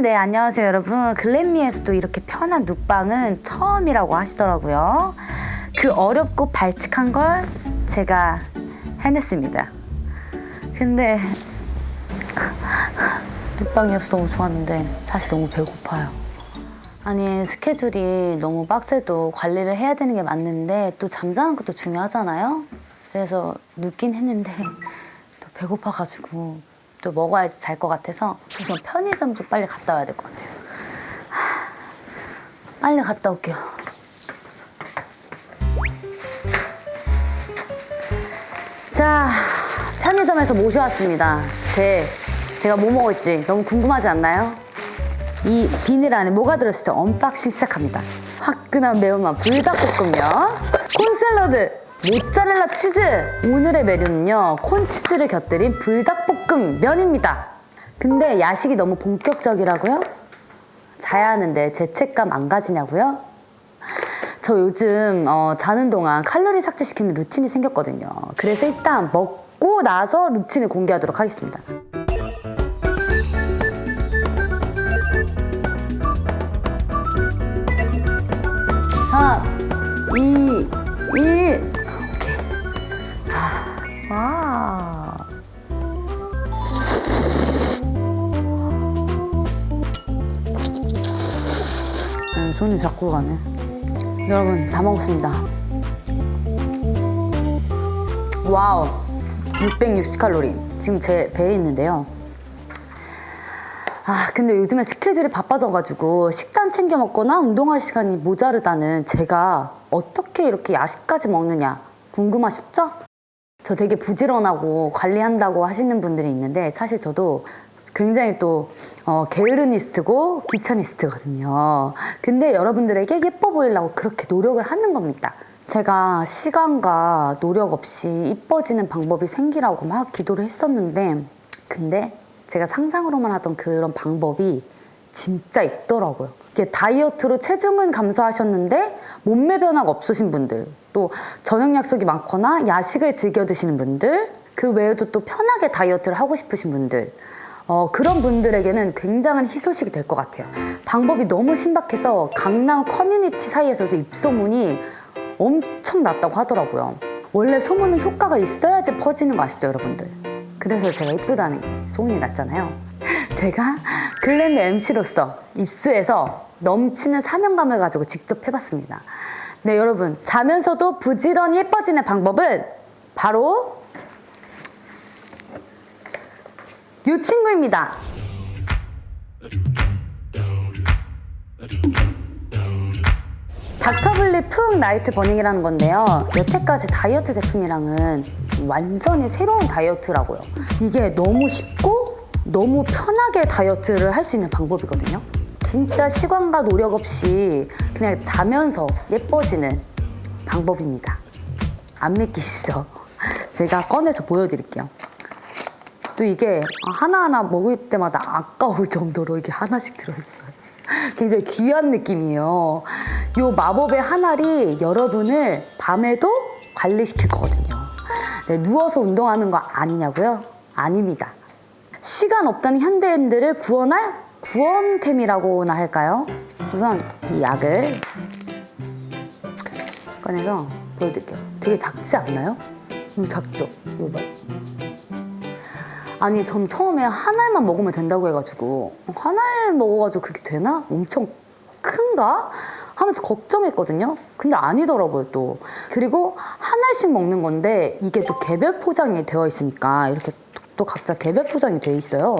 네, 안녕하세요, 여러분. 글램미에서도 이렇게 편한 눕방은 처음이라고 하시더라고요. 그 어렵고 발칙한 걸 제가 해냈습니다. 근데 눕방이어서 너무 좋았는데 사실 너무 배고파요. 아니 스케줄이 너무 빡세도 관리를 해야 되는 게 맞는데 또 잠자는 것도 중요하잖아요. 그래서 눕긴 했는데 또 배고파가지고 또 먹어야지 잘 것 같아서 그래서 편의점 좀 빨리 갔다 와야 될 것 같아요. 하, 빨리 갔다 올게요. 자, 편의점에서 모셔왔습니다. 제, 제가 뭐 먹을지 너무 궁금하지 않나요? 이 비닐 안에 뭐가 들었을지 언박싱 시작합니다. 화끈한 매운맛 불닭볶음면, 콘 샐러드, 모짜렐라 치즈. 오늘의 메뉴는요, 콘치즈를 곁들인 불닭볶음 면입니다. 근데 야식이 너무 본격적이라고요? 자야 하는데 죄책감 안 가지냐고요? 저 요즘 어, 자는 동안 칼로리 삭제시키는 루틴이 생겼거든요. 그래서 일단 먹고 나서 루틴을 공개하도록 하겠습니다. 손이 자꾸 가네. 여러분 다 먹었습니다. 와우, 660칼로리. 지금 제 배에 있는데요. 아, 근데 요즘에 스케줄이 바빠져가지고 식단 챙겨 먹거나 운동할 시간이 모자르다는 제가 어떻게 이렇게 야식까지 먹느냐 궁금하셨죠? 저 되게 부지런하고 관리한다고 하시는 분들이 있는데 사실 저도 굉장히 또 어, 게으르니스트고 귀차니스트거든요. 근데 여러분들에게 예뻐 보이려고 그렇게 노력을 하는 겁니다. 제가 시간과 노력 없이 이뻐지는 방법이 생기라고 막 기도를 했었는데 근데 제가 상상으로만 하던 그런 방법이 진짜 있더라고요. 이게 다이어트로 체중은 감소하셨는데 몸매 변화가 없으신 분들, 또 저녁 약속이 많거나 야식을 즐겨 드시는 분들, 그 외에도 또 편하게 다이어트를 하고 싶으신 분들, 어, 그런 분들에게는 굉장한 희소식이 될 것 같아요. 방법이 너무 신박해서 강남 커뮤니티 사이에서도 입소문이 엄청 났다고 하더라고요. 원래 소문은 효과가 있어야지 퍼지는 거 아시죠, 여러분들? 그래서 제가 이쁘다는 소문이 났잖아요. 제가 글램의 MC로서 입수해서 넘치는 사명감을 가지고 직접 해봤습니다. 네, 여러분. 자면서도 부지런히 예뻐지는 방법은 바로 이 친구입니다. 닥터블리 푹 나이트 버닝이라는 건데요. 여태까지 다이어트 제품이랑은 완전히 새로운 다이어트라고요. 이게 너무 쉽고 너무 편하게 다이어트를 할 수 있는 방법이거든요. 진짜 시간과 노력 없이 그냥 자면서 예뻐지는 방법입니다. 안 믿기시죠? 제가 꺼내서 보여드릴게요. 또 이게 하나하나 먹을 때마다 아까울 정도로 이게 하나씩 들어있어요. 굉장히 귀한 느낌이에요. 이 마법의 한 알이 여러분을 밤에도 관리시킬 거거든요. 네, 누워서 운동하는 거 아니냐고요? 아닙니다. 시간 없다는 현대인들을 구원할 구원템이라고나 할까요? 우선 이 약을 꺼내서 보여드릴게요. 되게 작지 않나요? 이거 작죠? 이거 봐요. 아니 전 처음에 한 알만 먹으면 된다고 해가지고 한 알 먹어가지고 그게 되나? 엄청 큰가? 하면서 걱정했거든요. 근데 아니더라고요 또. 그리고 한 알씩 먹는 건데 이게 또 개별 포장이 되어 있으니까 이렇게 또 각자 개별 포장이 돼 있어요.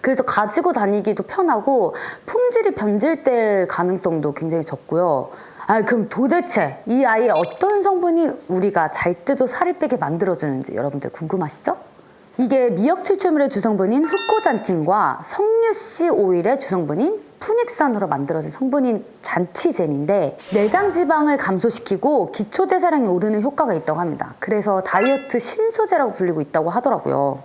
그래서 가지고 다니기도 편하고 품질이 변질될 가능성도 굉장히 적고요. 아, 그럼 도대체 이 아이의 어떤 성분이 우리가 잘 때도 살을 빼게 만들어주는지 여러분들 궁금하시죠? 이게 미역 추출물의 주성분인 후코잔틴과 석류씨 오일의 주성분인 푸닉산으로 만들어진 성분인 잔티젠인데 내장 지방을 감소시키고 기초 대사량이 오르는 효과가 있다고 합니다. 그래서 다이어트 신소재라고 불리고 있다고 하더라고요.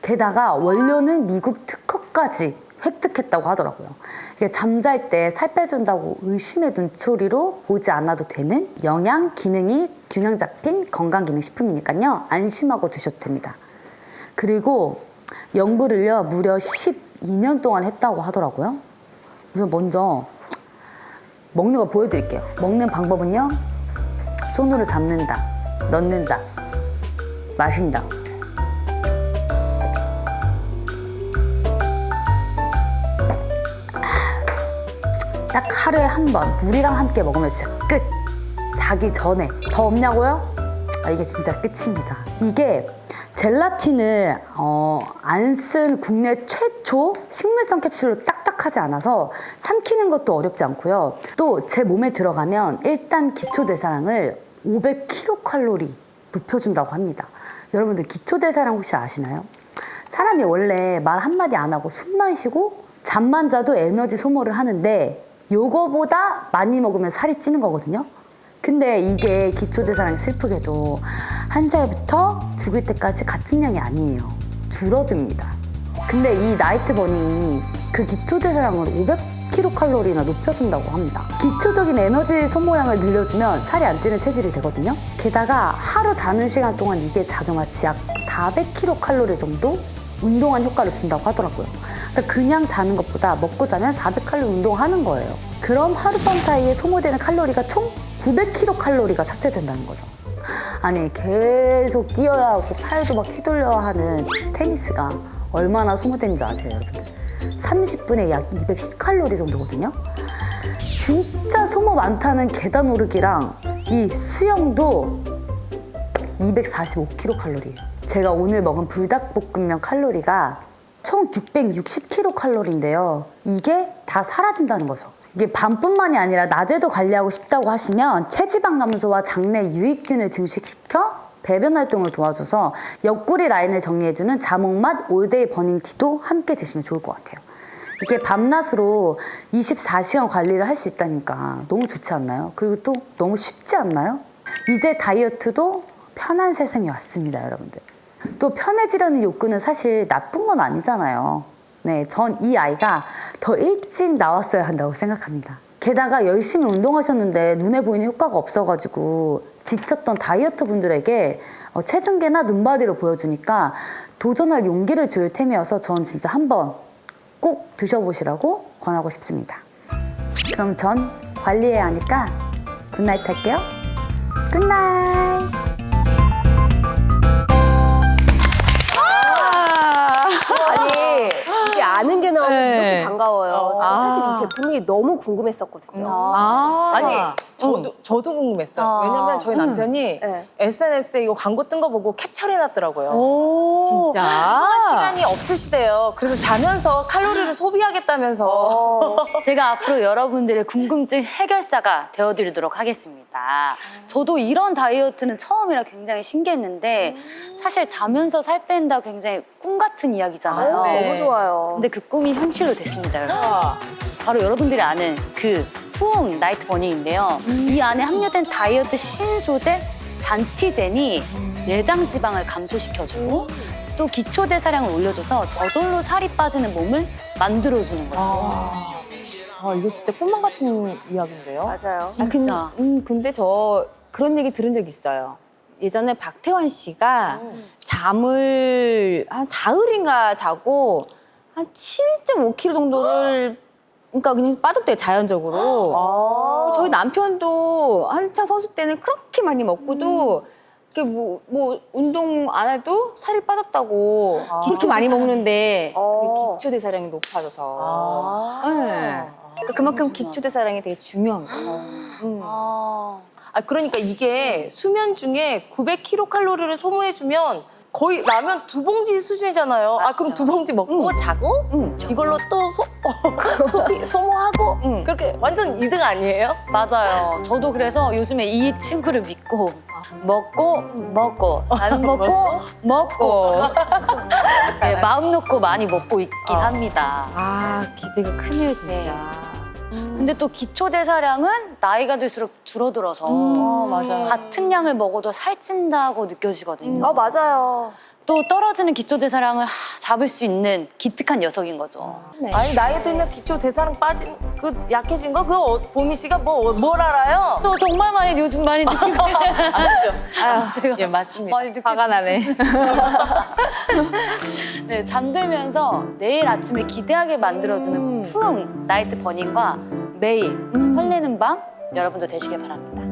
게다가 원료는 미국 특허까지 획득했다고 하더라고요. 이게 잠잘 때 살 빼준다고 의심의 눈초리로 보지 않아도 되는 영양 기능이 균형 잡힌 건강 기능 식품이니까요. 안심하고 드셔도 됩니다. 그리고 연구를요 무려 12년 동안 했다고 하더라고요. 우선 먼저 먹는 거 보여드릴게요. 먹는 방법은요 손으로 잡는다, 넣는다, 마신다. 딱 하루에 한 번 물이랑 함께 먹으면 진짜 끝. 자기 전에 더 없냐고요? 아, 이게 진짜 끝입니다. 이게 젤라틴을 어, 안 쓴 국내 최초 식물성 캡슐로 딱딱하지 않아서 삼키는 것도 어렵지 않고요. 또 제 몸에 들어가면 일단 기초 대사량을 500kcal 높여준다고 합니다. 여러분들 기초 대사량 혹시 아시나요? 사람이 원래 말 한마디 안 하고 숨만 쉬고 잠만 자도 에너지 소모를 하는데 요거보다 많이 먹으면 살이 찌는 거거든요. 근데 이게 기초대사량이 슬프게도 한 살부터 죽을 때까지 같은 양이 아니에요. 줄어듭니다. 근데 이 나이트 버닝이 그 기초대사량을 500kcal나 높여준다고 합니다. 기초적인 에너지 소모량을 늘려주면 살이 안 찌는 체질이 되거든요. 게다가 하루 자는 시간 동안 이게 작용하치 약 400kcal 정도 운동한 효과를 준다고 하더라고요. 그러니까 그냥 자는 것보다 먹고 자면 400칼로리 운동하는 거예요. 그럼 하룻밤 사이에 소모되는 칼로리가 총 900kcal가 삭제된다는 거죠. 아니 계속 뛰어야 하고 팔도 막 휘둘려야 하는 테니스가 얼마나 소모되는지 아세요, 여러분들? 30분에 약 210칼로리 정도거든요. 진짜 소모 많다는 계단 오르기랑 이 수영도 245kcal예요. 제가 오늘 먹은 불닭볶음면 칼로리가 총 660kcal인데요. 이게 다 사라진다는 거죠. 이게 밤뿐만이 아니라 낮에도 관리하고 싶다고 하시면 체지방 감소와 장내 유익균을 증식시켜 배변 활동을 도와줘서 옆구리 라인을 정리해주는 자몽맛 올데이 버닝티도 함께 드시면 좋을 것 같아요. 이게 밤낮으로 24시간 관리를 할 수 있다니까 너무 좋지 않나요? 그리고 또 너무 쉽지 않나요? 이제 다이어트도 편한 세상이 왔습니다, 여러분들. 또 편해지려는 욕구는 사실 나쁜 건 아니잖아요. 네, 전 이 아이가 더 일찍 나왔어야 한다고 생각합니다. 게다가 열심히 운동하셨는데 눈에 보이는 효과가 없어가지고 지쳤던 다이어트 분들에게 어, 체중계나 눈바디로 보여주니까 도전할 용기를 줄 템이어서 전 진짜 한번 꼭 드셔보시라고 권하고 싶습니다. 그럼 전 관리해야 하니까 굿나잇 할게요. 굿나잇! 반가워요. 저 아. 사실 이 제품이 너무 궁금했었거든요. 아, 아니 저도 저도 궁금했어요. 아. 왜냐면 저희 남편이 네. SNS에 이거 광고 뜬 거 보고 캡처해놨더라고요. 오, 진짜. 할 시간이 없으시대요. 그래서 자면서 칼로리를 소비하겠다면서. 어, 제가 앞으로 여러분들의 궁금증 해결사가 되어드리도록 하겠습니다. 저도 이런 다이어트는 처음이라 굉장히 신기했는데 사실 자면서 살 뺀다 굉장히 꿈 같은 이야기잖아요. 어, 네. 너무 좋아요. 근데 그 꿈이 현실로 됐습니다, 여러분. 아, 바로 여러분들이 아는 그 푸움 나이트 버닝인데요. 이 안에 함유된 다이어트 신소재 잔티젠이 내장 지방을 감소시켜주고 또 기초 대사량을 올려줘서 저절로 살이 빠지는 몸을 만들어주는 거예요. 아, 아, 이거 진짜 꿈만 같은 이야기인데요. 맞아요. 아, 근, 진짜. 음, 근데 저 그런 얘기 들은 적 있어요. 예전에 박태환 씨가 잠을 한 사흘인가 자고 한 7.5kg 정도를 그러니까 그냥 빠졌대요 자연적으로. 아. 저희 남편도 한창 선수 때는 그렇게 많이 먹고도 이렇게 뭐, 뭐 운동 안 해도 살이 빠졌다고 그렇게 많이 먹는데 어. 기초 대사량이 높아져서 아. 네. 그러니까 그만큼 기초 대사량이 되게 중요한 거예요. 음. 아. 아, 그러니까 이게 수면 중에 900kcal를 소모해주면 거의 라면 두 봉지 수준이잖아요. 아, 그럼 두 봉지 먹고 자고 응. 이걸로 또 소, 소비, 소모하고 응. 그렇게 완전 이득 아니에요? 맞아요. 저도 그래서 요즘에 이 친구를 믿고 먹고 먹고 안 먹고 먹고 네, 마음 놓고 많이 먹고 있긴 어. 합니다. 아 기대가 크네요 진짜. 근데 또 기초 대사량은 나이가 들수록 줄어들어서 음, 맞아요. 같은 양을 먹어도 살찐다고 느껴지거든요. 아 맞아요. 또 떨어지는 기초 대사량을 하, 잡을 수 있는 기특한 녀석인 거죠. 아니 나이 들면 기초 대사량 빠진 그 약해진 거 그거 어, 보미 씨가 뭐 뭘 알아요? 저 정말 많이 요즘 많이 느끼고 아, 제가 예 맞습니다. 많이 느끼고 화가 나네. 네, 잠들면서 내일 아침을 기대하게 만들어주는 푸른 나이트 버닝과 매일 설레는 밤 여러분도 되시길 바랍니다.